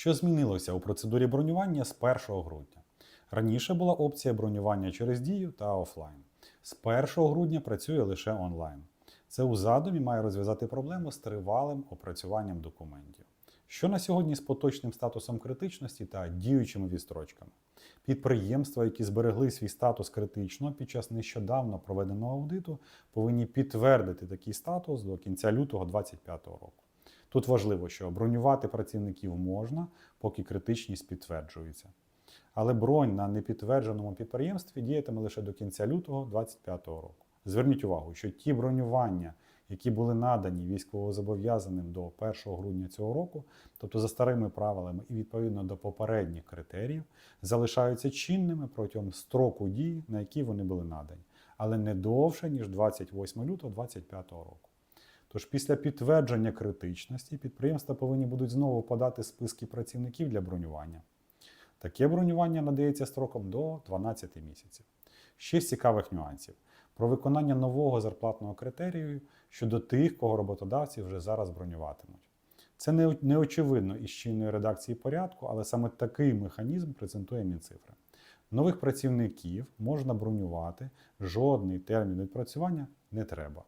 Що змінилося у процедурі бронювання з 1 грудня? Раніше була опція бронювання через дію та офлайн. З 1 грудня працює лише онлайн. Це у задумі має розв'язати проблему з тривалим опрацюванням документів. Що на сьогодні з поточним статусом критичності та діючими відстрочками? Підприємства, які зберегли свій статус критично під час нещодавно проведеного аудиту, повинні підтвердити такий статус до кінця лютого 2025 року. Тут важливо, що бронювати працівників можна, поки критичність підтверджується. Але бронь на непідтвердженому підприємстві діятиме лише до кінця лютого 2025 року. Зверніть увагу, що ті бронювання, які були надані військовозобов'язаним до 1 грудня цього року, тобто за старими правилами і відповідно до попередніх критеріїв, залишаються чинними протягом строку дії, на який вони були надані, але не довше, ніж 28 лютого 2025 року. Тож після підтвердження критичності підприємства повинні будуть знову подати списки працівників для бронювання. Таке бронювання надається строком до 12 місяців. Ще з цікавих нюансів про виконання нового зарплатного критерію щодо тих, кого роботодавці вже зараз бронюватимуть. Це не, очевидно із чинної редакції порядку, але саме такий механізм презентує Мінцифри. Нових працівників можна бронювати, жодний термін відпрацювання не треба.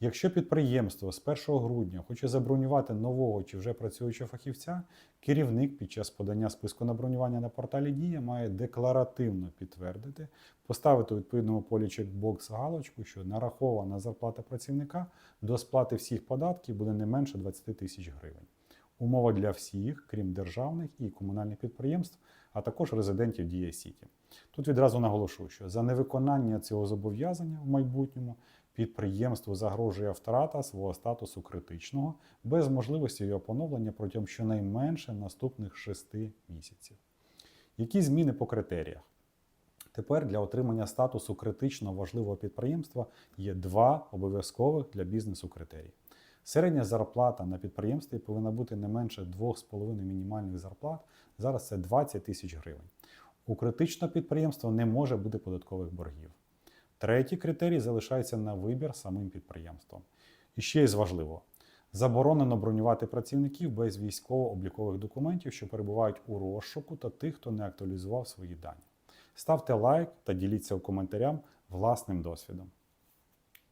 Якщо підприємство з 1 грудня хоче забронювати нового чи вже працюючого фахівця, керівник під час подання списку на бронювання на порталі Дія має декларативно підтвердити, поставити у відповідному полі чекбокс галочку, що нарахована зарплата працівника до сплати всіх податків буде не менше 20 тисяч гривень. Умова для всіх, крім державних і комунальних підприємств, а також резидентів Дія Сіті. Тут відразу наголошу, що за невиконання цього зобов'язання в майбутньому підприємству загрожує втрата свого статусу критичного без можливості його поновлення протягом щонайменше наступних 6 місяців. Які зміни по критеріях? Тепер для отримання статусу критично важливого підприємства є два обов'язкових для бізнесу критерії. Середня зарплата на підприємстві повинна бути не менше 2,5 мінімальних зарплат. Зараз це 20 тисяч гривень. У критичного підприємства не може бути податкових боргів. Третій критерій залишається на вибір самим підприємством. І ще із важливо: заборонено бронювати працівників без військово-облікових документів, що перебувають у розшуку, та тих, хто не актуалізував свої дані. Ставте лайк та діліться у коментарям власним досвідом.